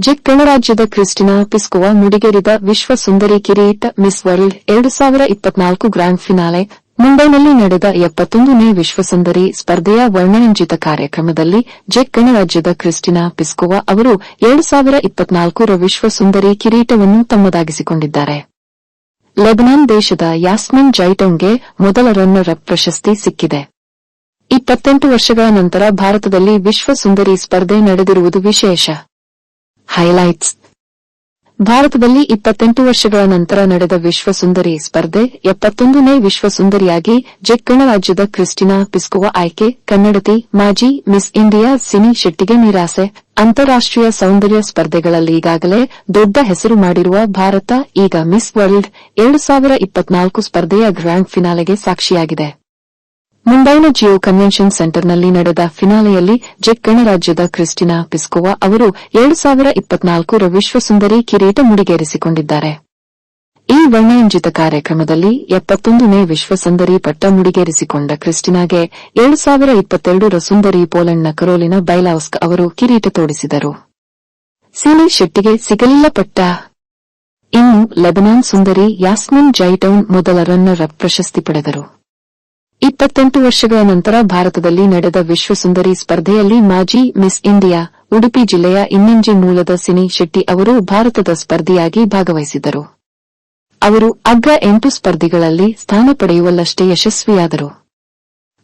ಜೆಕ್ ಗಣರಾಜ್ಯದ ಕ್ರಿಸ್ಟಿನಾ ಪಿಸ್ಕೋವಾ ಮುಡಿಗೇರಿದ ವಿಶ್ವ ಸುಂದರಿ ಕಿರೀಟ ಮಿಸ್ ವರ್ಲ್ಡ್ ಎರಡು ಸಾವಿರ ಇಪ್ಪತ್ನಾಲ್ಕು ಗ್ರ್ಯಾಂಡ್ ಫಿನಾಲೆ, ಮುಂಬೈನಲ್ಲಿ ನಡೆದ ಎಪ್ಪತ್ತೊಂದನೇ ವಿಶ್ವಸುಂದರಿ ಸ್ಪರ್ಧೆಯ ವರ್ಣರಂಜಿತ ಕಾರ್ಯಕ್ರಮದಲ್ಲಿ ಜೆಕ್ ಗಣರಾಜ್ಯದ ಕ್ರಿಸ್ಟಿನಾ ಪಿಸ್ಕೋವಾ ಅವರು ಎರಡು ಸಾವಿರ ಇಪ್ಪತ್ನಾಲ್ಕರ ವಿಶ್ವ ಸುಂದರಿ ಕಿರೀಟವನ್ನು ತಮ್ಮದಾಗಿಸಿಕೊಂಡಿದ್ದಾರೆ. ಲೆಬನಾನ್ ದೇಶದ ಯಾಸ್ಮಿನ್ ಜೈಟೌನ್ಗೆ ಮೊದಲ ರನ್ನರ್ ಅಪ್ ಪ್ರಶಸ್ತಿ ಸಿಕ್ಕಿದೆ. ಇಪ್ಪತ್ತೆಂಟು ವರ್ಷಗಳ ನಂತರ ಭಾರತದಲ್ಲಿ ವಿಶ್ವ ಸುಂದರಿ ಸ್ಪರ್ಧೆ ನಡೆದಿರುವುದು ವಿಶೇಷ. ಹೈಲೈಟ್ಸ್. ಭಾರತದಲ್ಲಿ ಇಪ್ಪತ್ತೆಂಟು ವರ್ಷಗಳ ನಂತರ ನಡೆದ ವಿಶ್ವ ಸುಂದರಿ ಸ್ಪರ್ಧೆ, ಎಪ್ಪತ್ತೊಂದನೇ ವಿಶ್ವ ಸುಂದರಿಯಾಗಿ ಜೆಕ್ ಗಣರಾಜ್ಯದ ಕ್ರಿಸ್ಟಿನಾ ಪಿಸ್ಕೋವಾ ಆಯ್ಕೆ, ಕನ್ನಡತಿ ಮಾಜಿ ಮಿಸ್ ಇಂಡಿಯಾ ಸಿನಿ ಶೆಟ್ಟಿಗೆ ನಿರಾಸೆ. ಅಂತಾರಾಷ್ಟ್ರೀಯ ಸೌಂದರ್ಯ ಸ್ಪರ್ಧೆಗಳಲ್ಲಿ ಈಗಾಗಲೇ ದೊಡ್ಡ ಹೆಸರು ಮಾಡಿರುವ ಭಾರತ ಈಗ ಮಿಸ್ ವರ್ಲ್ಡ್ ಎರಡು ಸಾವಿರ ಇಪ್ಪತ್ನಾಲ್ಕು ಸ್ಪರ್ಧೆಯ ಗ್ರ್ಯಾಂಡ್ ಫಿನಾಲೆಗೆ ಸಾಕ್ಷಿಯಾಗಿದೆ. ಮುಂಬೈನ ಜಿಯೋ ಕನ್ವೆನ್ಷನ್ ಸೆಂಟರ್ನಲ್ಲಿ ನಡೆದ ಫಿನಾಲೆಯಲ್ಲಿ ಜೆಕ್ ಗಣರಾಜ್ಯದ ಕ್ರಿಸ್ಟಿನಾ ಪಿಸ್ಕೋವಾ ಅವರು ಎರಡು ಸಾವಿರ ಇಪ್ಪತ್ನಾಲ್ಕರ ವಿಶ್ವಸುಂದರಿ ಕಿರೀಟ ಮುಡಿಗೇರಿಸಿಕೊಂಡಿದ್ದಾರೆ. ಈ ವರ್ಣಯಂಜಿತ ಕಾರ್ಯಕ್ರಮದಲ್ಲಿ ಎಪ್ಪತ್ತೊಂದನೇ ವಿಶ್ವಸುಂದರಿ ಪಟ್ಟ ಮುಡಿಗೇರಿಸಿಕೊಂಡ ಕ್ರಿಸ್ಟಿನಾಗೆ ಎರಡು ಸಾವಿರ ಇಪ್ಪತ್ತೆರಡರ ಸುಂದರಿ ಪೋಲೆಂಡ್ನ ಕರೋಲಿನ ಬೈಲಾವ್ಸ್ಕ್ ಅವರು ಕಿರೀಟ ತೋಡಿಸಿದರು. ಸಿನಿ ಶೆಟ್ಟಿಗೆ ಸಿಗಲಿಲ್ಲ ಪಟ್ಟ. ಇನ್ನು ಲೆಬನಾನ್ ಸುಂದರಿ ಯಾಸ್ಮಿನ್ ಜೈಟೌನ್ ಮೊದಲ ರನ್ನರ್ ಪ್ರಶಸ್ತಿ ಪಡೆದರು. ಇಪ್ಪತ್ತೆಂಟು ವರ್ಷಗಳ ನಂತರ ಭಾರತದಲ್ಲಿ ನಡೆದ ವಿಶ್ವಸುಂದರಿ ಸ್ಪರ್ಧೆಯಲ್ಲಿ ಮಾಜಿ ಮಿಸ್ ಇಂಡಿಯಾ, ಉಡುಪಿ ಜಿಲ್ಲೆಯ ಇನ್ನಿಂಜಿ ಮೂಲದ ಸಿನಿ ಶೆಟ್ಟಿ ಅವರು ಭಾರತದ ಸ್ಪರ್ಧಿಯಾಗಿ ಭಾಗವಹಿಸಿದ್ದರು. ಅವರು ಅಗ್ರ ಎಂಟು ಸ್ಪರ್ಧಿಗಳಲ್ಲಿ ಸ್ಥಾನ ಪಡೆಯುವಲ್ಲಷ್ಟೇ ಯಶಸ್ವಿಯಾದರು.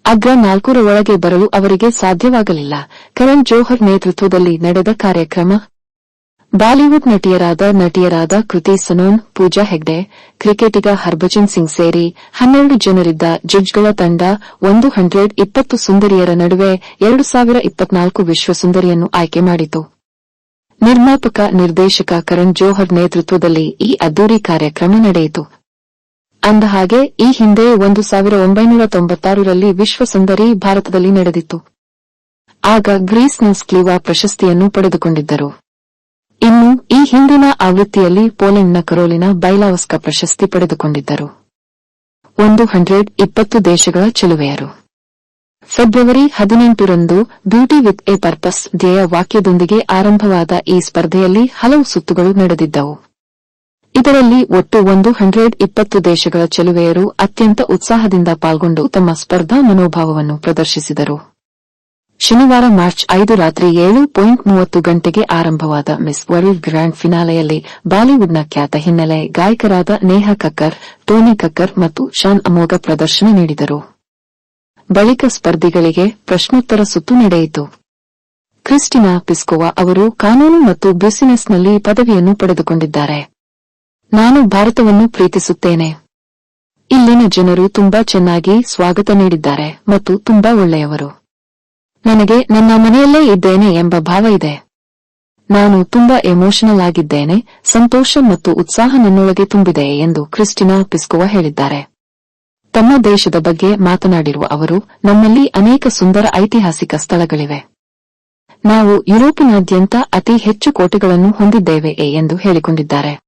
ಅಗ್ರ ನಾಲ್ಕರ ಒಳಗೆ ಬರಲು ಅವರಿಗೆ ಸಾಧ್ಯವಾಗಲಿಲ್ಲ. ಕರಣ್ ಜೋಹರ್ ನೇತೃತ್ವದಲ್ಲಿ ನಡೆದ ಕಾರ್ಯಕ್ರಮ ಬಾಲಿವುಡ್ ನಟಿಯರಾದ ನಟಿಯರಾದ ಕೃತಿ ಸನೋನ್, ಪೂಜಾ ಹೆಗ್ಡೆ, ಕ್ರಿಕೆಟಿಗ ಹರ್ಭಜನ್ ಸಿಂಗ್ ಸೇರಿ ಹನ್ನೆರಡು ಜನರಿದ್ದ ಜಡ್ಜ್ಗಳ ತಂಡ ಒಂದು ಹಂಡ್ರೆಡ್ ಇಪ್ಪತ್ತು ಸುಂದರಿಯರ ನಡುವೆ ಎರಡು ಸಾವಿರ ಇಪ್ಪತ್ನಾಲ್ಕು ವಿಶ್ವಸುಂದರಿಯನ್ನು ಆಯ್ಕೆ ಮಾಡಿತು. ನಿರ್ಮಾಪಕ ನಿರ್ದೇಶಕ ಕರಣ್ ಜೋಹರ್ ನೇತೃತ್ವದಲ್ಲಿ ಈ ಅದ್ದೂರಿ ಕಾರ್ಯಕ್ರಮ ನಡೆಯಿತು. ಅಂದಹಾಗೆ ಈ ಹಿಂದೆ ಒಂದು ಸಾವಿರ ಒಂಬೈನೂರ ತೊಂಬತ್ತಾರರಲ್ಲಿ ವಿಶ್ವಸುಂದರಿ ಭಾರತದಲ್ಲಿ ನಡೆದಿತ್ತು. ಆಗ ಗ್ರೀಸ್ನ ಸ್ಕ್ಲೀವಾ ಪ್ರಶಸ್ತಿಯನ್ನು ಪಡೆದುಕೊಂಡಿದ್ದರು. ಇನ್ನು ಈ ಹಿಂದಿನ ಆವೃತ್ತಿಯಲ್ಲಿ ಪೋಲೆಂಡ್ನ ಕರೋಲಿನ ಬೈಲಾವಸ್ಕ ಪ್ರಶಸ್ತಿ ಪಡೆದುಕೊಂಡಿದ್ದರು. ಒಂದು ಹಂಡ್ರೆಡ್ ಇಪ್ಪತ್ತು ದೇಶಗಳ ಚೆಲುವೆಯರು. ಫೆಬ್ರವರಿ ಹದಿನೆಂಟರಂದು ಬ್ಯೂಟಿ ವಿತ್ ಎ ಪರ್ಪಸ್ ಧ್ಯೇಯ ವಾಕ್ಯದೊಂದಿಗೆ ಆರಂಭವಾದ ಈ ಸ್ಪರ್ಧೆಯಲ್ಲಿ ಹಲವು ಸುತ್ತುಗಳು ನಡೆದಿದ್ದವು. ಇದರಲ್ಲಿ ಒಟ್ಟು ಒಂದು ಹಂಡ್ರೆಡ್ ಇಪ್ಪತ್ತು ದೇಶಗಳ ಚೆಲುವೆಯರು ಅತ್ಯಂತ ಉತ್ಸಾಹದಿಂದ ಪಾಲ್ಗೊಂಡು ತಮ್ಮ ಸ್ಪರ್ಧಾ ಮನೋಭಾವವನ್ನು ಪ್ರದರ್ಶಿಸಿದರು. ಶನಿವಾರ ಮಾರ್ಚ್ ಐದು ರಾತ್ರಿ ಏಳು ಪಾಯಿಂಟ್ ಮೂವತ್ತು ಗಂಟೆಗೆ ಆರಂಭವಾದ ಮಿಸ್ ವರ್ಲ್ಡ್ ಗ್ರ್ಯಾಂಡ್ ಫಿನಾಲೆಯಲ್ಲಿ ಬಾಲಿವುಡ್ನ ಖ್ಯಾತ ಹಿನ್ನೆಲೆ ಗಾಯಕರಾದ ನೇಹಾ ಕಕ್ಕರ್, ಟೋನಿ ಕಕ್ಕರ್ ಮತ್ತು ಶಾನ್ ಅಮೋಘ ಪ್ರದರ್ಶನ ನೀಡಿದರು. ಬಳಿಕ ಸ್ಪರ್ಧಿಗಳಿಗೆ ಪ್ರಶ್ನೋತ್ತರ ಸುತ್ತು ನಡೆಯಿತು. ಕ್ರಿಸ್ಟಿನಾ ಪಿಸ್ಕೋವಾ ಅವರು ಕಾನೂನು ಮತ್ತು ಬಿಸಿನೆಸ್ನಲ್ಲಿ ಪದವಿಯನ್ನು ಪಡೆದುಕೊಂಡಿದ್ದಾರೆ. ನಾನು ಭಾರತವನ್ನು ಪ್ರೀತಿಸುತ್ತೇನೆ. ಇಲ್ಲಿನ ಜನರು ತುಂಬಾ ಚೆನ್ನಾಗಿ ಸ್ವಾಗತ ನೀಡಿದ್ದಾರೆ ಮತ್ತು ತುಂಬಾ ಒಳ್ಳೆಯವರು. ನನಗೆ ನನ್ನ ಮನೆಯಲ್ಲೇ ಇದ್ದೇನೆ ಎಂಬ ಭಾವ ಇದೆ. ನಾನು ತುಂಬಾ ಎಮೋಷನಲ್ ಆಗಿದ್ದೇನೆ, ಸಂತೋಷ ಮತ್ತು ಉತ್ಸಾಹ ನನ್ನೊಳಗೆ ತುಂಬಿದೆ ಎಂದು ಕ್ರಿಸ್ಟಿನಾ ಪಿಸ್ಕೋವಾ ಹೇಳಿದ್ದಾರೆ. ತಮ್ಮ ದೇಶದ ಬಗ್ಗೆ ಮಾತನಾಡಿರುವ ಅವರು, ನಮ್ಮಲ್ಲಿ ಅನೇಕ ಸುಂದರ ಐತಿಹಾಸಿಕ ಸ್ಥಳಗಳಿವೆ. ನಾವು ಯುರೋಪಿನಾದ್ಯಂತ ಅತಿ ಹೆಚ್ಚು ಕೋಟೆಗಳನ್ನು ಹೊಂದಿದ್ದೇವೆ ಎಂದು ಹೇಳಿಕೊಂಡಿದ್ದಾರೆ.